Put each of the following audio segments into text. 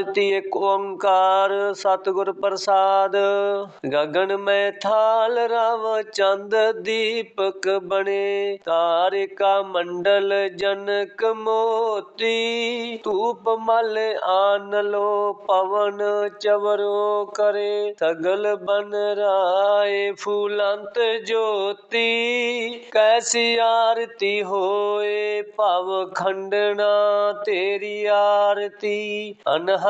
ਆਰਤੀ ਏਕ ਓੰਕਾਰ ਸਤਿਗੁਰ ਪ੍ਰਸਾਦ। ਗਗਨ ਮੈਂ ਥਾਲ ਰਵ ਚੰਦ ਦੀਪਕ ਬਣੇ, ਤਾਰਿਕਾ ਮੰਡਲ ਜਨਕ ਮੋਤੀ। ਧੂਪ ਮਲ ਆਨ ਲੋ ਪਵਨ ਚਵਰੋ ਕਰੇ ਸਗਲ ਬਨ ਰਾਏ ਫੂਲੰਤ ਜੋਤੀ। ਕੈਸੀ ਆਰਤੀ ਹੋਏ ਭਵ ਖੰਡਨਾ ਤੇਰੀ ਆਰਤੀ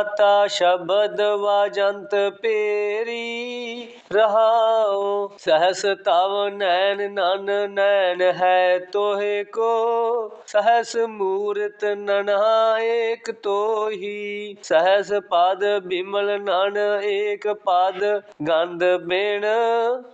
ਅਨਹਤਾ ਸ਼ਬਦ ਵਾਜੰਤ ਪੇਰੀ ਰਹਾਉ, ਸਹਸ ਤਵ ਨੈਣ ਨਨ ਨੈਣ ਹੈ ਤੋਹੇ ਕੋ, ਸਹਸ ਮੂਰਤ ਨਨਾ ਏਕ ਤੋਹੀ, ਸਹਸ ਪਦ ਬਿਮਲ ਨਨ ਏਕ ਪਦ ਗੰਧ ਬਿਨ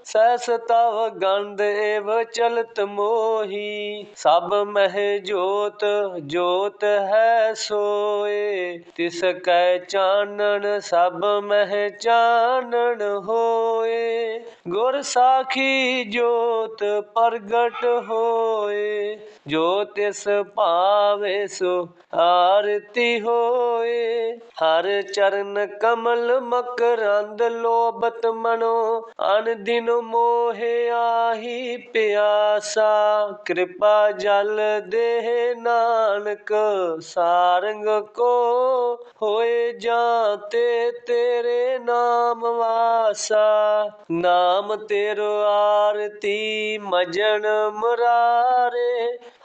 ਸਹਸ ਤਵ ਗੰਧ ਏਵ ਚਲਤ ਮੋਹੀ, ਸਭ ਮਹਿ ਜੋਤ ਜੋਤ ਹੈ ਸੋਏ, ਤਿਸ ਕੈ ਚਾਨਣ, ਸਭ ਮਹਿ ਚਾਨਣ ਹੋਏ। ਗੁਰ ਸਾਖੀ ਜੋਤ ਪ੍ਰਗਟ ਹੋਏ। ਜੋ ਤਿਸ ਭਾਵੇ ਸੋ ਆਰਤੀ ਹੋਏ। ਹਰ ਚਰਨ ਕਮਲ ਮਕਰੰਦ ਲੋਬਤ ਮਨੋ। ਅਨ ਦਿਨ ਮੋਹਿ ਆਹੀ ਪਿਆਸਾ। ਕਿਰਪਾ ਜਲ ਦੇ ਨਾਨਕ, ਸਾਰੰਗ ਕੋ ਹੋਏ। ਜਾਂਤੇ ਤੇਰੇ ਨਾਮ ਵਾਸਾ ਨਾਮ ਤੇਰੋ ਆਰਤੀ ਮਜਨ ਮੁਰਾਰੇ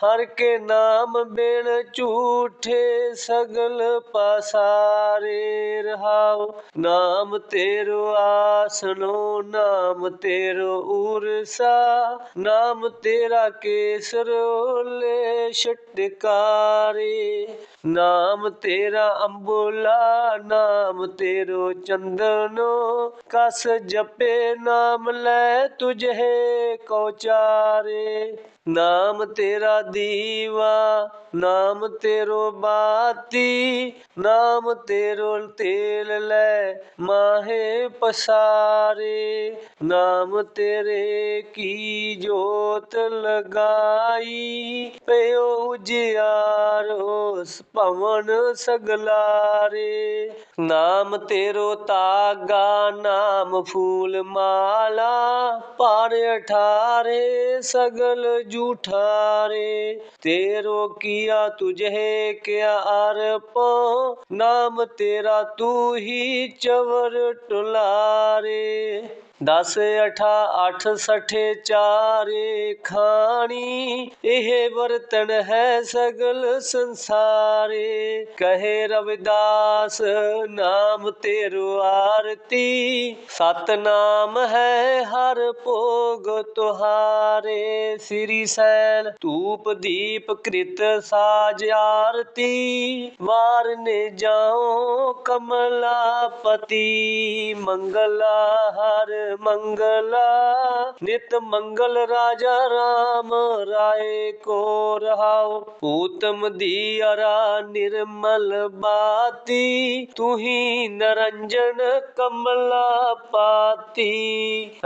ਹਰ ਕੇ ਨਾਮ ਬਿਨ ਝੂਠੇ ਸਗਲ ਪਸਾਰੇ ਰਹਾਉ। ਨਾਮ ਤੇਰੋ ਆਸਨੋ ਨਾਮ ਤੇਰੋ ਉਰਸਾ ਨਾਮ ਤੇਰਾ ਕੇਸਰੋਲੇ ਛਟਕਾਰੇ। ਨਾਮ ਤੇਰਾ ਅੰਬੋਲਾ, ਨਾਮ ਤੇਰੋ ਚੰਦਨੋ। ਕਸ ਜਪੇ ਨਾਮ ਲੈ ਤੁਝੇ ਕੋ ਚਾਰੇ ਨਾਮ ਤੇਰਾ ਦੀਵਾ, ਨਾਮ ਤੇਰੋ ਬਾਤੀ, ਨਾਮ ਤੇਰੋ ਤੇਲ ਲੈ ਮਾਹੇ ਪਸਾਰੇ, ਨਾਮ ਤੇਰੇ ਕੀ ਜੋਤ ਲਗਾਈ, ਪਿਓ ਉਜਿਆਰੋ ਭਵਨ ਸਗਲਾਰੇ। ਨਾਮ ਤੇਰੋ ਤਾਗਾ, ਨਾਮ ਫੂਲ ਮਾਲਾ ਪਰ ਅਠਾਰੇ, ਸਗਲ ਜੂਠਾਰੇ। ਤੇਰੋ ਕੀਆ ਤੁਝੇ ਕਿਆ ਅਰਪੋ, ਨਾਮ ਤੇਰਾ ਤੂ ਹੀ ਚਵਰ ਟੁਲਾਰੇ। ਦਸ ਅਠਾ ਅੱਠ ਸਠੇ ਚਾਰੇ ਖਾਣੀ, ਇਹ ਵਰਤਨ ਹੈ ਸਗਲ ਸੰਸਾਰੇ। ਕਹੇ ਰਵਿਦਾਸ, ਨਾਮ ਤੇਰੋ ਆਰਤੀ ਸਤ ਨਾਮ ਹੈ ਹਰ ਭੋਗ ਤੁਹਾਰੇ। ਸ੍ਰੀ ਸੈਨ ਧੂਪ ਦੀਪ ਕ੍ਰਿਤ ਸਾਜ ਆਰਤੀ ਵਾਰ ਜਾਓ ਕਮਲਾ ਪਤੀ ਮੰਗਲਾ ਹਰ ਮੰਗਲਾ, ਨਿਤ ਮੰਗਲ ਰਾਜਾ ਰਾਮ ਰਾਏ ਕੋ ਰਹਾਉ ਊਤਮ ਦੀ ਅਰਾ ਨਿਰਮਲ ਬਾਤੀ, ਤੁਹੀ ਨਰੰਜਨ ਕਮਲਾ ਪਾਤੀ।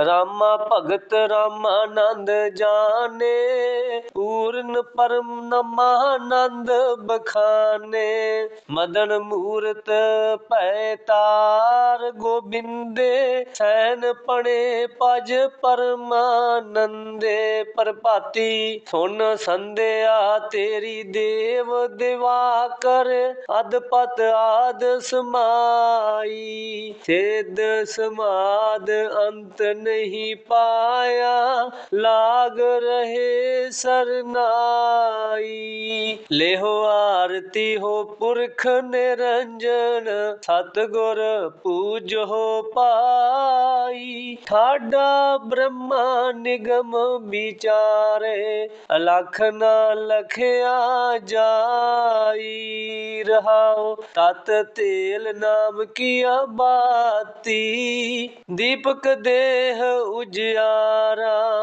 ਰਾਮਾ ਭਗਤ ਰਾਮਾਨੰਦ ਜਾਣੇ, ਪੂਰਨ ਪਰਮ ਨਮਾਨੰਦ ਬਖਾਨੇ। ਮਦਨ ਮੂਰਤ ਭੈ ਤਾਰ ਗੋਬਿੰਦੇ, ਸੈਨ ਆਪਣੇ ਪਜ ਪਰਮਾਨੰਦੇ ਪ੍ਰਭਾਤੀ ਸੁਨ ਸੰਧਿਆ ਤੇਰੀ ਦੇਵ ਦਿਵਾ ਕਰ ਅਦਪਤ ਆਦ ਸਮਾਈ। ਛੇਦ ਸਮਾਦ ਅੰਤ ਨਹੀਂ ਪਾਇਆ, ਲਾਗ ਰਹੇ ਸਰਨਾਈ। ਲੇਹੋ ਆਰਤੀ ਹੋ ਪੁਰਖ ਨਿਰੰਜਨ, ਸਤਗੁਰ ਹੋ ਪਾਈ। ਠਾਡਾ ਬ੍ਰਹਮਾ ਨਿਗਮ ਵਿਚਾਰੇ, ਅਲਖ ਨਾ ਲਖਿਆ ਜਾਈ ਰਹਾਉ, ਤਤ ਤੇਲ ਨਾਮ ਕੀਆ ਬਾਤੀ, ਦੀਪਕ ਦੇਹ ਉਜਿਆਰਾ।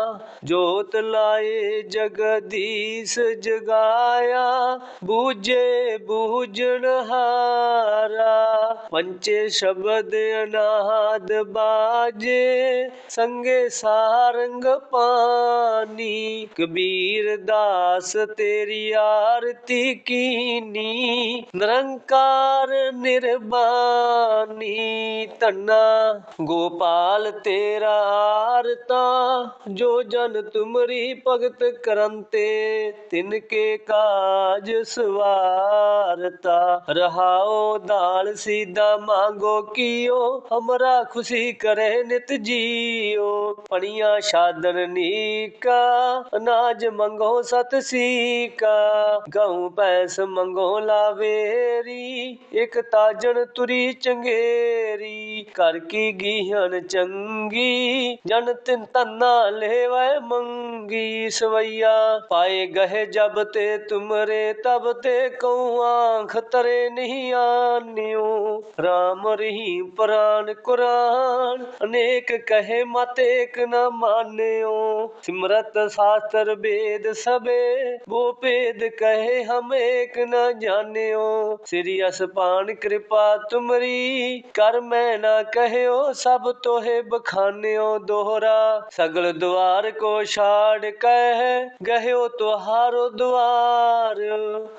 ਜੋਤ ਲਾਏ ਜਗਦੀਸ਼ ਜਗਾਇਆ, ਬੂਝੇ ਬੂਝਣ ਹਾਰਾ। ਪੰਚੇ ਸ਼ਬਦ ਅਨਾਦ ਬਾਜੇ, ਸੰਗੇ ਸਾਰੰਗ ਪਾਨੀ। ਕਬੀਰ ਦਾਸ ਤੇਰੀ ਆਰਤੀ ਕੀਨੀ, ਨਿਰੰਕਾਰ ਨਿਰਬਾਨੀ। ਤੰਨਾ ਗੋਪਾਲ ਤੇਰਾ ਆਰਤਾ, ਜੋ ਜਨ ਤੁਮਰੀ ਭਗਤ ਕਰੰਤੇ, ਤਿਨ ਕੇ ਕਾਜ ਸਵਾਰਤਾ। ਰਹਾਓ ਦਾਲ ਸੀਦਾ ਮੰਗੋ ਕੀਓ, ਹਮਰਾ ਖੁਸ਼ੀ ਕਰੇ ਨਿਤ ਜੀਓ। ਪਣੀਆਂ ਸ਼ਾਦਨ ਨੀਕਾ, ਅਨਾਜ ਮੰਗੋ ਸਤ ਸੀਕਾ। ਗਉ ਪੈਸ ਮੰਗੋ ਲਾਵੇਰੀ, ਇਕ ਤਾਜਣ ਤੁਰੀ ਚੰਗੇਰੀ। ਕਰ ਕੀ ਗੀਹਣ ਚੰਗੀ, ਜਨ ਤਿਨ ਤੰਨਾ ਲੈਵੈ ਮੰਗੀ ਸਵਈਆ, ਪਾਏ ਗਹਿ ਜਬ ਤੇ ਤੁਮਰੇ, ਤਬ ਤੇ ਕਉ ਆਂਖ ਤਰੇ ਨਹੀਂ ਆਨਿਓ। RAM ਰਹੀਮ ਪ੍ਰਾਨ ਕੁਰਾਨ, ਅਨੇਕ ਕਹੇ ਮਤ ਏਕ ਨ ਮਾਨਿਓ। ਸਿਮਰਤ ਸ਼ਾਸਤਰ ਵੇਦ ਸਬੇ ਬੋ ਭੇਦ ਕਹੇ ਹਮ ਏਕ ਨ ਜਾਣਿਓ। ਸ੍ਰੀ ਅਸਪਾਨ ਕਿਰਪਾ ਤੁਮਰੀ, ਕਰ ਮੈਂ ਨਾ ਕਹਿਓ ਸਭ ਤੋਹੇ ਬਖਾਨਿਓ ਦੋਹਰਾ। ਸਗਲ ਦੁਆਰ ਕੋ ਛਾੜ ਕਹਿ ਗਹਿਓ ਤੁਹਾਰੋ ਦੁਆਰ।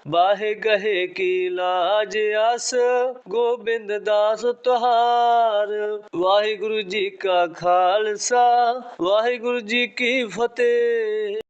ਬਾਹੇ ਗਹੇ ਕੀ ਲਾਜ ਅਸ ਗੋਬਿੰਦ ਦਾਸ ਤੁਹਾਰ। ਵਾਹਿਗੁਰੂ ਜੀ ਕਾ ਖਾਲਸਾ, ਵਾਹਿਗੁਰੂ ਜੀ ਕੀ ਫਤਿਹ।